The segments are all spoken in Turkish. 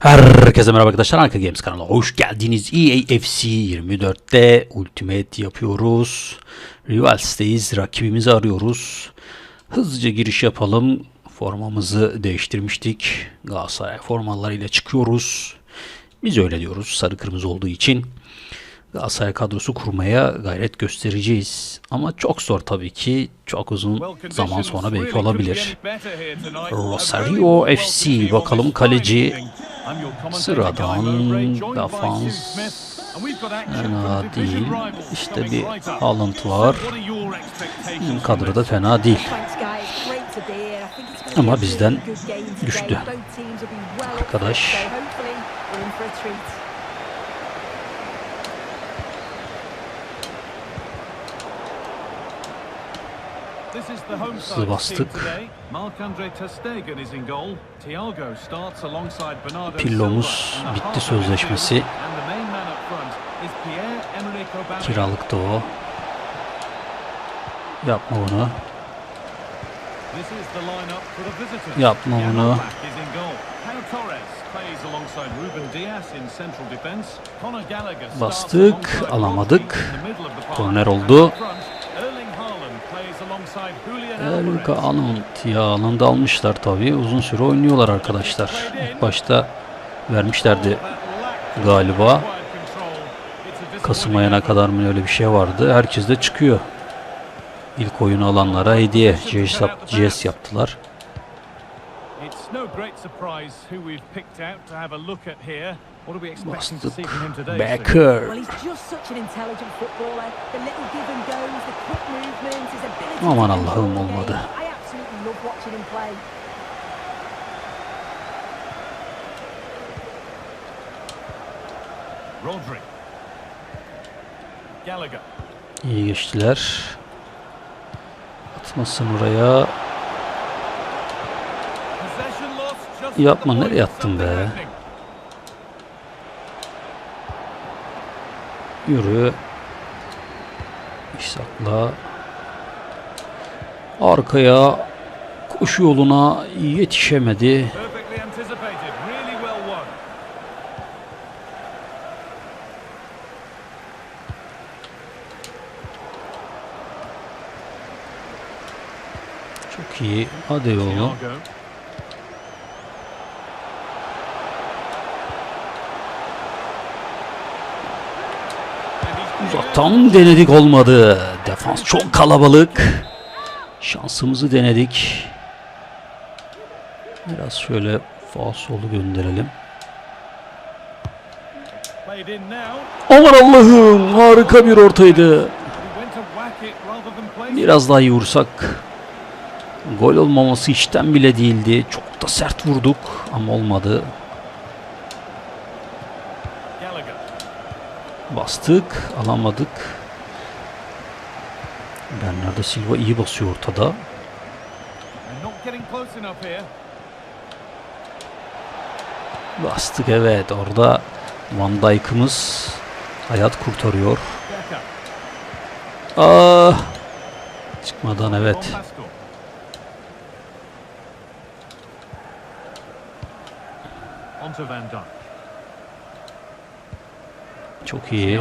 Herkese merhaba arkadaşlar. Arka Games kanalına hoş geldiniz. EAFC 24'te Ultimate yapıyoruz. Rivals'teyiz. Rakibimizi arıyoruz. Hızlıca giriş yapalım. Formamızı değiştirmiştik. Galatasaray formalarıyla çıkıyoruz. Biz öyle diyoruz. Sarı kırmızı olduğu için. Galatasaray kadrosu kurmaya gayret göstereceğiz. Ama çok zor tabii ki. Çok uzun zaman sonra belki olabilir. Rosario FC bakalım kaleci sıradan defans fena değil. İşte bir Haaland var. Kadroda fena değil. Ama bizden düştü. Arkadaş. Hızlı bastık. Pillomuz bitti sözleşmesi. Kiralıkta o. Yapma bunu. Yapma bunu. Bastık, alamadık. Korner oldu. Erika Anont ya alanda almışlar tabii. Uzun süre oynuyorlar arkadaşlar. İlk başta vermişlerdi galiba. Kasım ayına kadar mı öyle bir şey vardı. Herkes de çıkıyor. İlk oyunu alanlara hediye yap- GS yaptılar. Bastık. Becker. Aman Allah'ım, olmadı. İyi geçtiler. Atmasın oraya. Yapma, nereye attın be? Yürü. İshak'la arkaya koşu yoluna yetişemedi. Çok iyi. Hadi oğlum. Uzaktan denedik olmadı. Defans çok kalabalık. Şansımızı denedik. Biraz şöyle faul solu gönderelim. Aman Allah'ım harika bir ortaydı. Biraz daha iyi vursak. Gol olmaması işten bile değildi. Çok da sert vurduk ama olmadı. Bastık, alamadık. Bernardo Silva iyi basıyor ortada. Bastık evet orada Van Dijk'ımız hayat kurtarıyor. Ah! Çıkmadan evet. Çok iyi.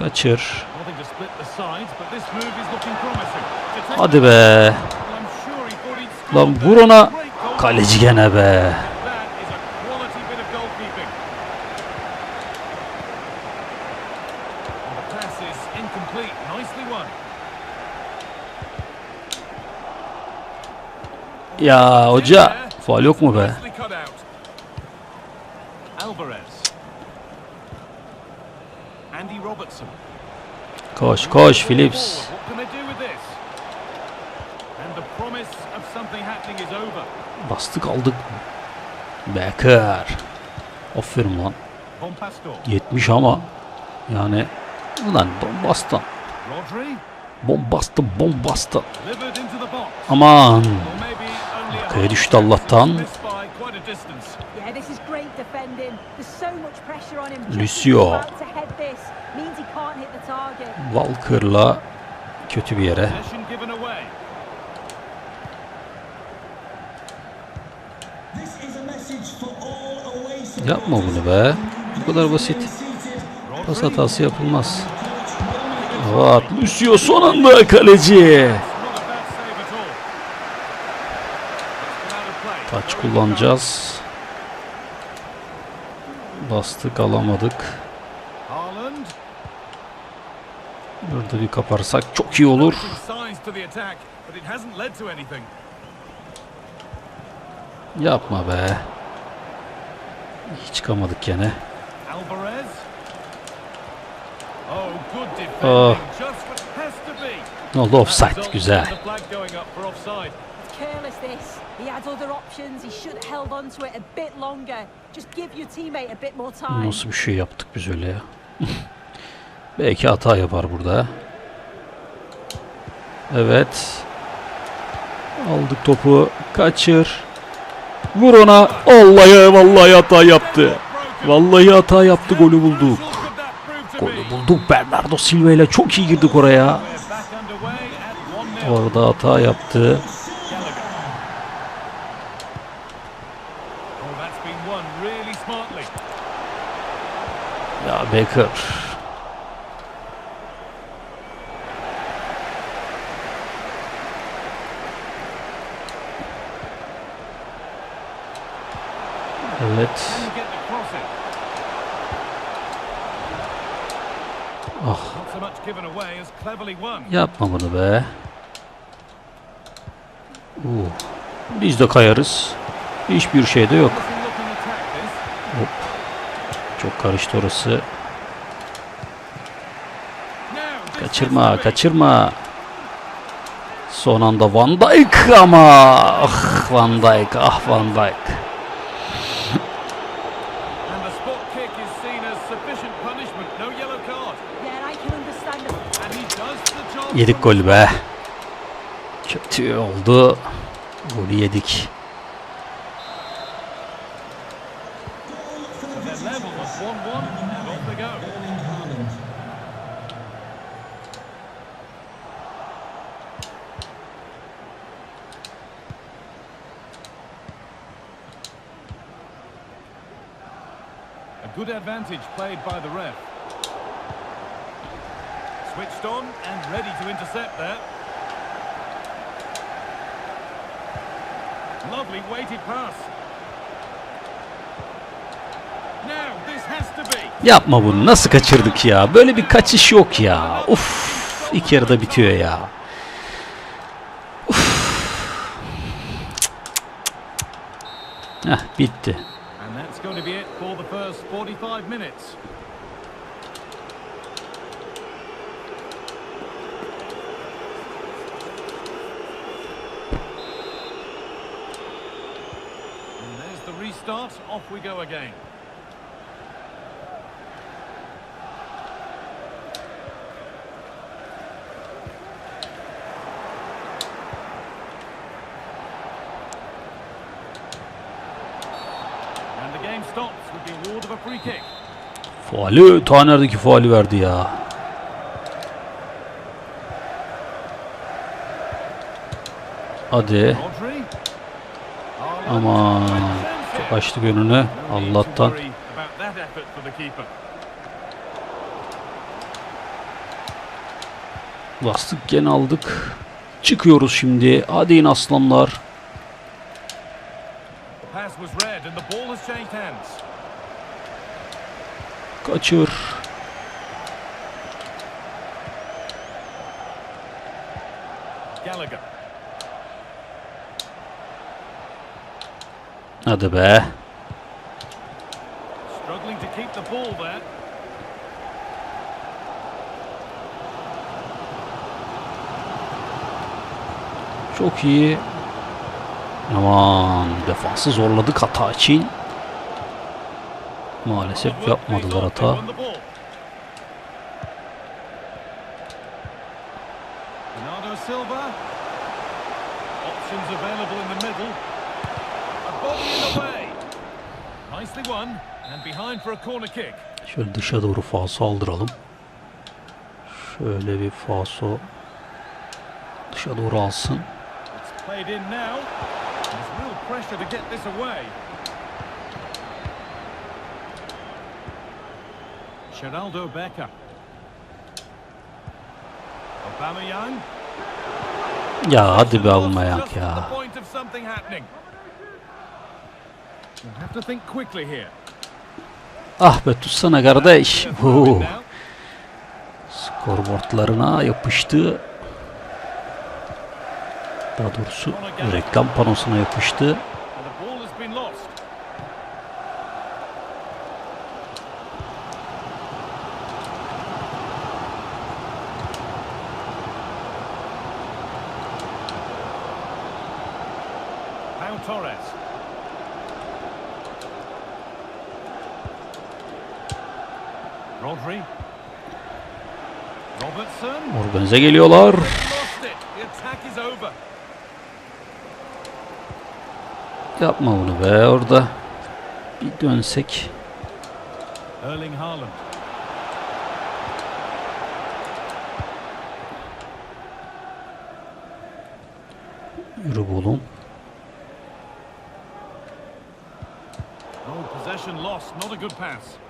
Kaçır. Hadi be. Lan vur ona. Kaleci gene be. Ya hoca faal yok mu be? Happening is over. Bastık aldık. Becker. Aferin lan. Pompastor. 70 ama yani ulan bombastan. The box. Aman. Arkaya düştü. Allah'tan. Yeah, this is great defending. There's so much pressure on him. Lucio. about to head this means he can't hit the target. Walker'la kötü bir yere. Yapma bunu be. Bu kadar basit. Pas hatası yapılmaz. Evet, Lucio son anda kaleci. Taç kullanacağız. Bastık alamadık. Burada bir kaparsak çok iyi olur. Yapma be. Hiç çıkamadık gene. Oh. Ne oldu? That Offside. Güzel. Careless this. He had other options. He should have held on to it a bit longer. Just give your teammate a bit more time. Nasıl bir şey yaptık biz öyle ya? Belki hata yapar burada. Evet. Aldık topu. Kaçır. Vur ona. Vallahi vallahi hata yaptı. Vallahi hata yaptı. Golü bulduk. Golü bulduk. Bernardo Silva ile çok iyi girdik oraya. We're back underway at 1-0. Orada hata yaptı. Gallagher. Oh, that's been won really smartly. Ya Baker. Evet. Can you get the cross in? Ah Not so much given away as cleverly won. yapma bunu be. Uh. Biz de kayarız. Hiçbir şey de yok. Hop. Çok karıştı orası. Now, this has Kaçırma, kaçırma. Son anda Van Dijk ama. Ah Van Dijk, ah Van Dijk. And the spot kick is seen as sufficient punishment. No yellow card. Yeah, I can understand it. And he does the job. Yedik golü be. Kötü oldu. Golü yedik. Good advantage played by the ref. Switched on and ready to intercept there. Lovely weighted pass. Yapma bunu. Nasıl kaçırdık ya? Böyle bir kaçış yok ya. Uf. İlk yarıda bitiyor ya. Uf. Heh, bitti. That's going to be it for the first 45 minutes. And there's the restart. Off we go again. Faali, ta neredeki faali verdi ya. Hadi. Çok açtık önünü. Allah'tan. Bastık gene aldık. Çıkıyoruz şimdi. Hadi in aslanlar. The was read and the ball has changed hands. Kaçır. Gallagher. Hadi be. Struggling to keep the ball there. Çok iyi. Aman defansı zorladık hata için. Maalesef yapmadılar hata. Şöyle dışa doğru falso aldıralım. Şöyle bir falso dışa doğru alsın pressure to get this away. Geraldo Becker. Aubameyang. Ya hadi be Aubameyang ya. Ah be tutsana kardeş. Skorboardlarına yapıştı. Daha doğrusu reklam panosuna yapıştı. And the ball has been lost. Pau Torres. Rodri. Robertson. Organize geliyorlar. Lost it. The attack is over. Yapma bunu be orada. Bir dönsek. Erling Haaland. Yürü oğlum. Possession lost. Not a good pass.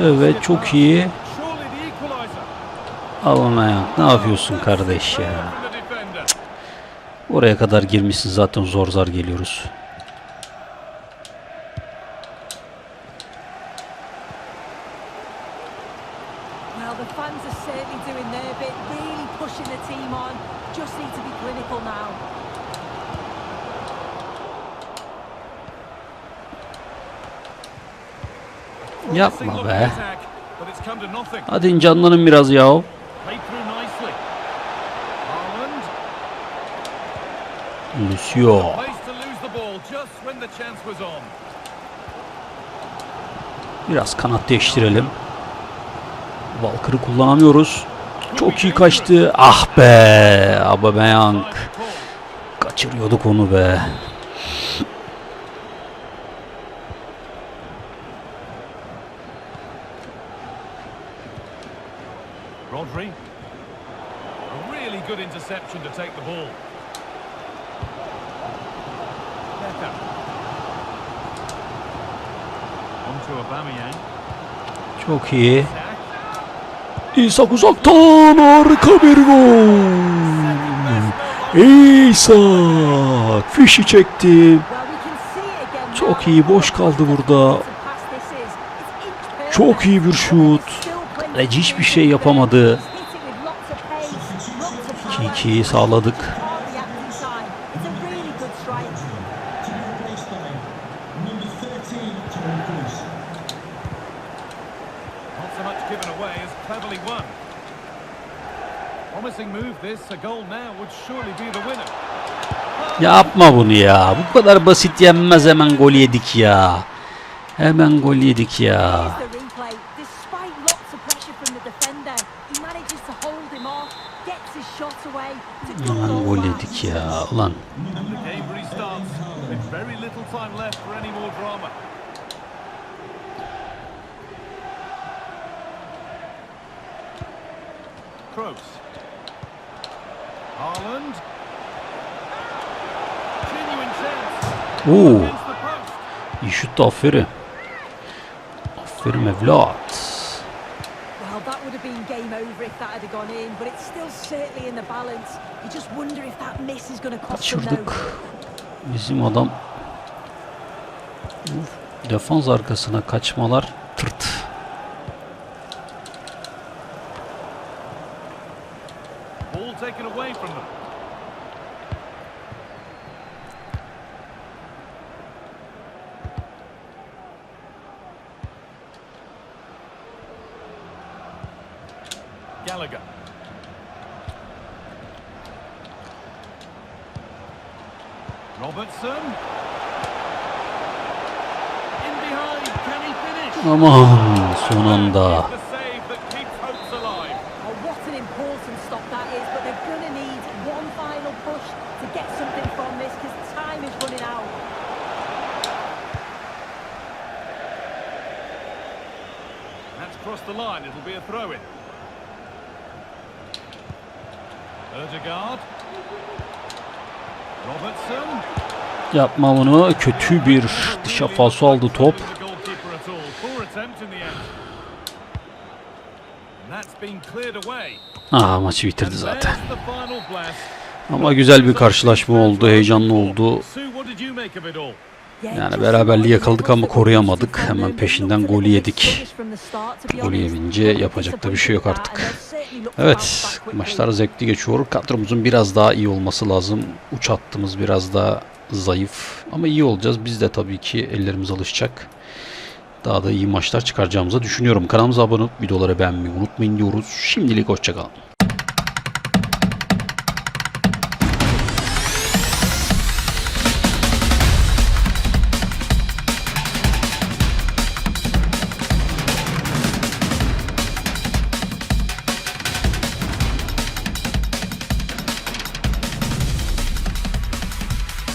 Evet çok iyi. Aubameyang ne yapıyorsun kardeş ya? Oraya kadar girmişsin zaten zor zar geliyoruz. Yapma looking be. attack, but it's come to nothing. Hadi canlanın biraz ya. Played through nicely. Haaland. Lucio. Biraz kanat değiştirelim. Walker'ı kullanamıyoruz. Çok iyi kaçtı. Ah be. Call. Kaçırıyorduk onu be. Rodri. A really good interception to take the ball. Becker. On to Aubameyang. Çok iyi. İsak uzaktan harika bir gol. İsak fişi çekti. Çok iyi, boş kaldı burada. Çok iyi bir şut. Kaleci hiçbir şey yapamadı. 2'yi sağladık. Yapma bunu ya. Bu kadar basit yenmez hemen gol yedik ya. Hemen gol yedik ya. Gol yedik ya. Ulan. Kroos. Haaland. Oo. İyi şut da aferin. Aferin evlat. Well, that would have over if that had gone in, but it's still certainly in the balance. You just wonder if that miss is going to cost them. Bizim adam defans arkasına kaçmalar tırt. Ball taken away from them. Gallagher. Robertson. In behind, can he finish? Aman son anda. It's the save that keeps hopes alive. Oh, what an important stop that is, but they're going to need one final push to get something from this because time is running out. That's crossed the line. It'll be a throw in. Erdegaard. Robertson. Yapma bunu. Kötü bir dışa falso aldı top. Aa maçı And bitirdi zaten. Ama güzel bir karşılaşma oldu. Heyecanlı oldu. Yani beraberliği yakaladık ama koruyamadık. Hemen peşinden golü yedik. Golü yiyince yapacak da bir şey yok artık. Evet, maçlar zevkli geçiyor. Kadromuzun biraz daha iyi olması lazım. Uç hattımız biraz daha zayıf. Ama iyi olacağız. Biz de tabii ki ellerimiz alışacak. Daha da iyi maçlar çıkaracağımızı düşünüyorum. Kanalımıza abone olup videoları beğenmeyi unutmayın diyoruz. Şimdilik hoşçakalın.